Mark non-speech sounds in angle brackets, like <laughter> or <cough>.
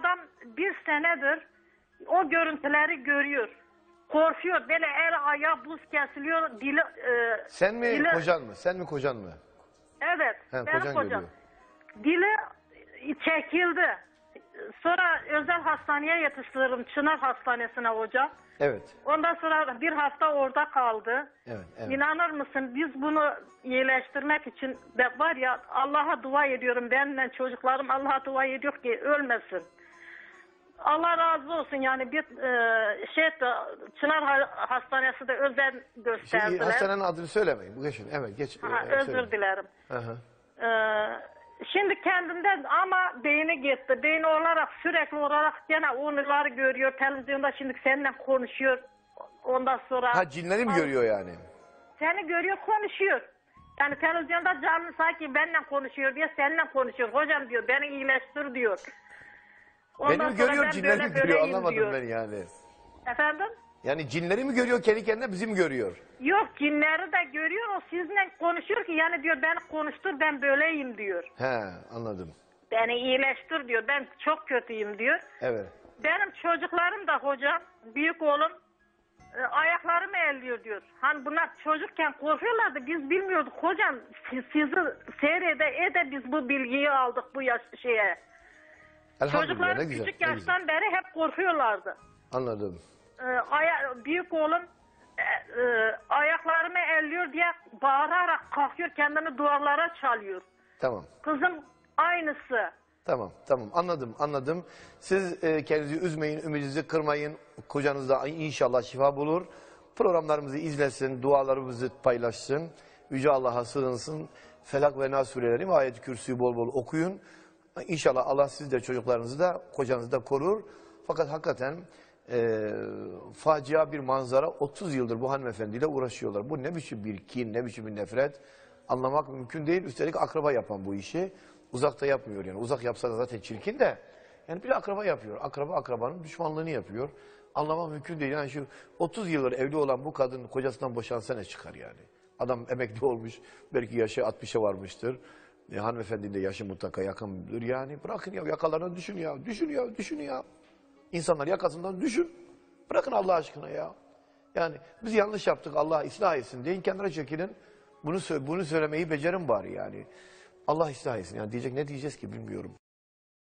adam bir senedir o görüntüleri görüyor. Korkuyor. Böyle el ayağı buz kesiliyor. Dili, e, Sen mi dili- kocan mı? Sen mi kocan mı? Evet. He, benim kocan kocam. görüyor. Dili çekildi. Sonra özel hastaneye yetiştirdim. Çınar Hastanesi'ne hocam. Evet. Ondan sonra bir hafta orada kaldı. Evet. evet. İnanır mısın biz bunu iyileştirmek için de var ya Allah'a dua ediyorum. Benimle çocuklarım Allah'a dua ediyor ki ölmesin. Allah razı olsun yani bir e, şey de Çınar Ha- Hastanesi de özen gösterdiler. hastanenin adını söylemeyin. Bu geçin. Evet geç. Ha, Ee, özür dilerim. Ee, şimdi kendinden ama beyni gitti. Beyni olarak sürekli olarak gene onları görüyor. Televizyonda şimdi seninle konuşuyor. Ondan sonra Ha cinleri mi görüyor yani? seni görüyor konuşuyor. Yani televizyonda canlı sanki benimle konuşuyor diye seninle konuşuyor. Hocam diyor beni iyileştir diyor. Ondan Beni mi görüyor ben cinleri mi görüyor anlamadım diyor. ben yani. Efendim? Yani cinleri mi görüyor kendi kendine bizi mi görüyor? Yok cinleri de görüyor o sizinle konuşuyor ki yani diyor beni konuştur ben böyleyim diyor. He anladım. Beni iyileştir diyor ben çok kötüyüm diyor. Evet. Benim çocuklarım da hocam, büyük oğlum e, ayaklarımı elliyor diyor. Hani bunlar çocukken korkuyorlardı biz bilmiyorduk hocam si- sizi seyrede ede biz bu bilgiyi aldık bu yaş şeye. Elhamdülillah ne Çocuklarım güzel. küçük ne güzel. yaştan beri hep korkuyorlardı. Anladım. E, aya, büyük oğlum e, e, ayaklarımı elliyor diye bağırarak kalkıyor kendini duvarlara çalıyor. Tamam. Kızım aynısı. Tamam, tamam. Anladım, anladım. Siz e, kendinizi üzmeyin, ümidinizi kırmayın. Kocanız da inşallah şifa bulur. Programlarımızı izlesin, dualarımızı paylaşsın. Yüce Allah'a sığınsın. Felak ve Nas surelerini ve ayet-i kürsüyü bol bol okuyun. İnşallah Allah siz de çocuklarınızı da kocanızı da korur. Fakat hakikaten e, facia bir manzara 30 yıldır bu hanımefendiyle uğraşıyorlar. Bu ne biçim bir kin, ne biçim bir nefret anlamak mümkün değil. Üstelik akraba yapan bu işi. Uzakta yapmıyor yani. Uzak yapsa da zaten çirkin de. Yani bir akraba yapıyor. Akraba akrabanın düşmanlığını yapıyor. Anlamak mümkün değil. Yani şu 30 yıldır evli olan bu kadın kocasından boşansa ne çıkar yani? Adam emekli <laughs> olmuş. Belki yaşı 60'a varmıştır. E, hanımefendinin de yaşı mutlaka yakındır. Yani bırakın ya yakalarına düşün ya. Düşün ya, düşün ya. İnsanlar yakasından düşün. Bırakın Allah aşkına ya. Yani biz yanlış yaptık Allah ıslah etsin deyin kenara çekilin. Bunu, bunu söylemeyi becerin bari yani. Allah ıslah etsin. Yani diyecek ne diyeceğiz ki bilmiyorum.